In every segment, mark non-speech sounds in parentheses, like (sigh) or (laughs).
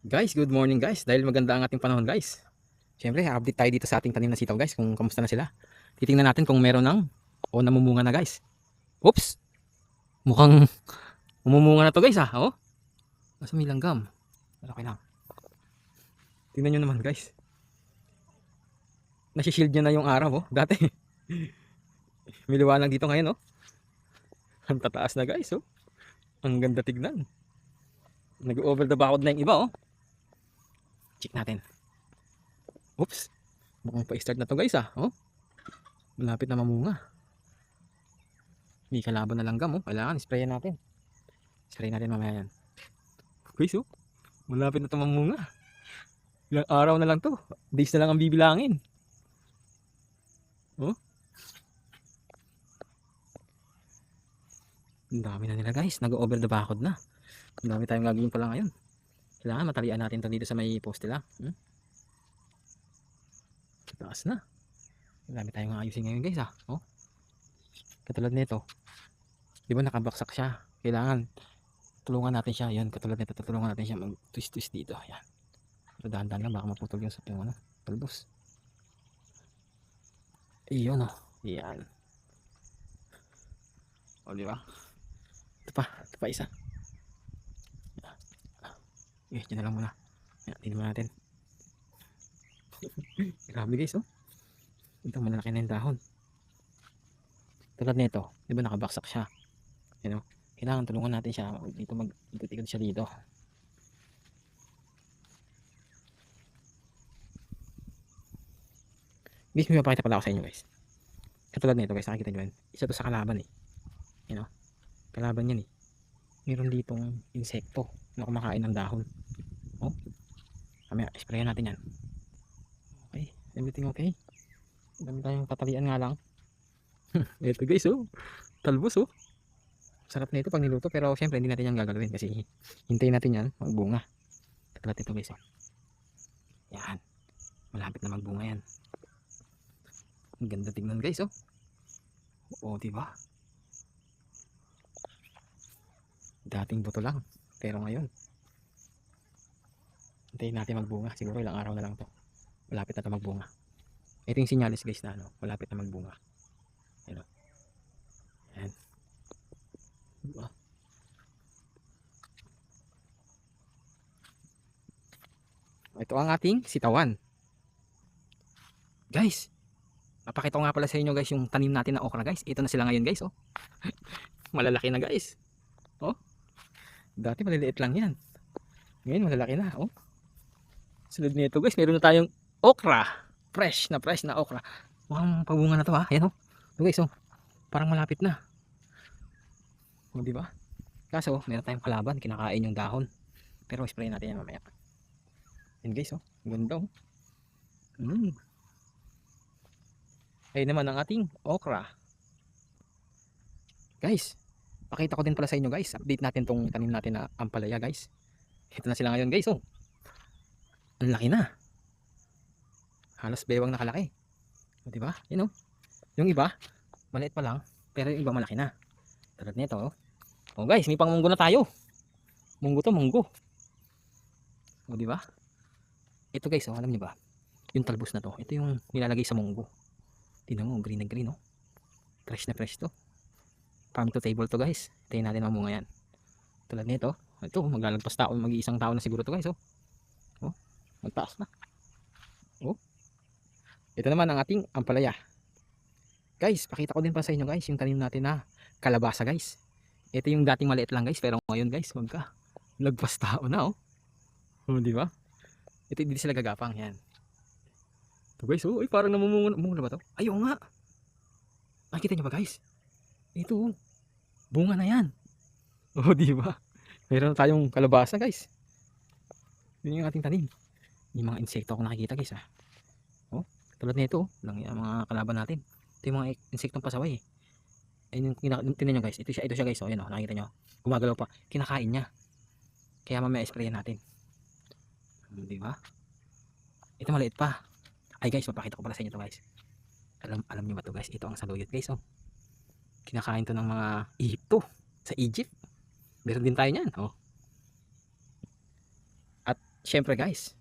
Guys, good morning guys. Dahil maganda ang ating panahon guys. Siyempre, update tayo dito sa ating tanim na sitaw guys kung kamusta na sila. Titingnan natin kung meron ng o namumunga na guys. Oops! Mukhang (laughs) umumunga na to guys ah. Oh. Nasa may langgam. Okay lang. Tingnan nyo naman guys. Nasi-shield niya na yung araw oh. Dati. (laughs) may liwanag dito ngayon oh. Ang tataas na guys oh. Ang ganda tignan. Nag-over the backwood na yung iba oh. Check natin. Oops. Mukhang pa-start na to guys ah. Oh. Malapit na mamunga. May kalaban na langgam oh. Kailangan sprayan natin. Spray natin mamaya yan. Guys oh. Malapit na to mamunga. Ilang araw na lang to. Days na lang ang bibilangin. Oh. Ang dami na nila guys. Nag-over the backwood na. Ang dami tayong gagawin pala ngayon. Kailangan matalian natin to dito sa may poste lang. Hmm? Taas na. Dami tayong ayusin ngayon guys ah. Oh. Katulad nito. Di ba nakabaksak siya? Kailangan tulungan natin siya. Yan, katulad nito. Tutulungan natin siya mag-twist-twist dito. Yan. Pero dahan-dahan lang. Baka maputol yung sa yung ano. Talbos. Iyon oh. Yan. O, di ba? Ito pa. Ito pa isa. Eh, dyan na lang muna. Yan, tingnan natin. (laughs) Grabe guys, oh. Ito, malalaki na yung dahon. Tulad nito, di ba nakabaksak siya? Yan, oh. Kailangan tulungan natin siya. Dito mag-ikot-ikot siya dito. Guys, may mapakita pala ako sa inyo guys. Katulad nito guys, nakikita nyo yan. Isa to sa kalaban eh. Yan, oh. Kalaban yan eh. Meron ditong insekto na kumakain ng dahon. Oh. Kami, sprayan natin yan. Okay, everything okay. Dami tayong tatalian nga lang. (laughs) Ito guys, oh. Talbos, oh. Sarap na ito pag niluto, pero syempre hindi natin yan gagalawin kasi hintayin natin yan magbunga. Katulad ito guys, oh. Yan. Malapit na magbunga yan. Ang ganda tignan guys, oh. Oo, diba? Dating buto lang. Pero ngayon, hintayin natin magbunga. Siguro ilang araw na lang to. Malapit na to magbunga. Ito yung sinyalis guys na ano, malapit na magbunga. Ayan. Ayan. Diba? Ito ang ating sitawan. Guys, napakita ko nga pala sa inyo guys yung tanim natin na okra guys. Ito na sila ngayon guys oh. (laughs) Malalaki na guys. Oh. Dati maliliit lang yan. Ngayon malalaki na oh. Sunod nito guys, meron na tayong okra. Fresh na fresh na okra. Mukhang pabunga na to ha. Ayan oh. Ito guys oh. Parang malapit na. O di ba? Kaso, meron tayong kalaban, kinakain yung dahon. Pero spray natin yan mamaya. Yan guys oh. Ganda oh. Mm. Ayun naman ang ating okra. Guys, pakita ko din pala sa inyo guys. Update natin tong tanim natin na ampalaya guys. Ito na sila ngayon guys oh. Ang laki na. Halos bewang nakalaki. O, diba? Yun oh. Yung iba, maliit pa lang. Pero yung iba malaki na. Tulad nito oh. Oh guys, may pang munggo na tayo. Munggo to, munggo. O diba? Ito guys, oh, alam niyo ba? Yung talbos na to, ito yung nilalagay sa munggo. Tingnan mo, green na green oh. Fresh na fresh to. Farm to table to guys. Tayo natin mamunga yan. Tulad nito, ito maglalagpas tao, mag-iisang tao na siguro to guys oh. Magtaas na. Oh. Ito naman ang ating ampalaya. Guys, pakita ko din pa sa inyo guys yung tanim natin na kalabasa guys. Ito yung dating maliit lang guys, pero ngayon guys, magka lagpas tao na oh. Oh, di ba? Ito hindi sila gagapang yan. Ito guys, oh, ay parang namumunga namumunga ba to? Ay, oo nga. Nakita niyo ba guys? Ito, oh. bunga na yan. Oh, di ba? Meron tayong kalabasa guys. Yun yung ating tanim. Yung mga insekto ako nakikita guys ah. Oh, tulad nito, oh. lang yung mga kalaban natin. Ito yung mga insektong pasaway eh. Ayun yung tingnan nyo guys. Ito siya, ito siya guys. Oh, yan oh, nakikita nyo. Gumagalaw pa. Kinakain niya. Kaya mamaya sprayan natin. Hmm, Di ba? Ito maliit pa. Ay guys, mapakita ko pala sa inyo to guys. Alam, alam niyo ba to guys? Ito ang saluyot guys oh. Kinakain to ng mga Egypto. Sa Egypt. Meron din tayo niyan. Oh. At syempre guys,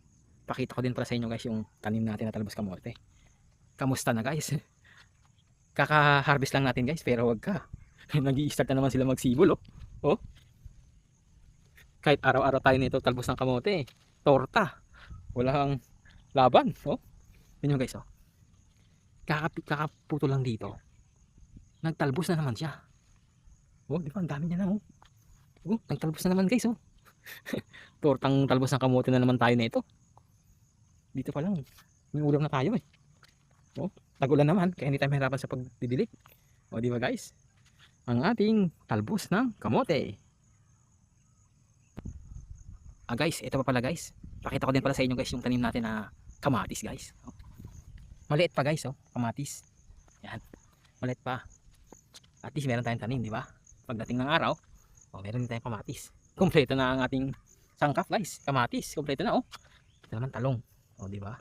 pakita ko din pala sa inyo guys yung tanim natin na talbos kamote. Kamusta na guys? (laughs) Kaka-harvest lang natin guys, pero wag ka. (laughs) Nag-i-start na naman sila magsibol oh. oh. Kahit araw-araw tayo nito talbos ng kamote, torta. Walang laban, oh. Yun guys oh. Kakap kakaputo lang dito. Nagtalbos na naman siya. Oh, di ba? Ang dami niya na oh. Oh, nagtalbos na naman guys oh. (laughs) Tortang talbos ng kamote na naman tayo nito. Dito pa lang. May ulam na tayo eh. Oh, tag-ulan naman kaya hindi tayo mahirapan sa pagdidilig. O di ba guys? Ang ating talbos ng kamote. Ah guys, ito pa pala guys. Pakita ko din pala sa inyo guys yung tanim natin na kamatis guys. Oh. Maliit pa guys oh, kamatis. Yan. Maliit pa. At least meron tayong tanim, di ba? Pagdating ng araw, oh, meron din tayong kamatis. Kompleto na ang ating sangkap guys. Kamatis, kompleto na oh. Ito naman talong. Oh, di ba?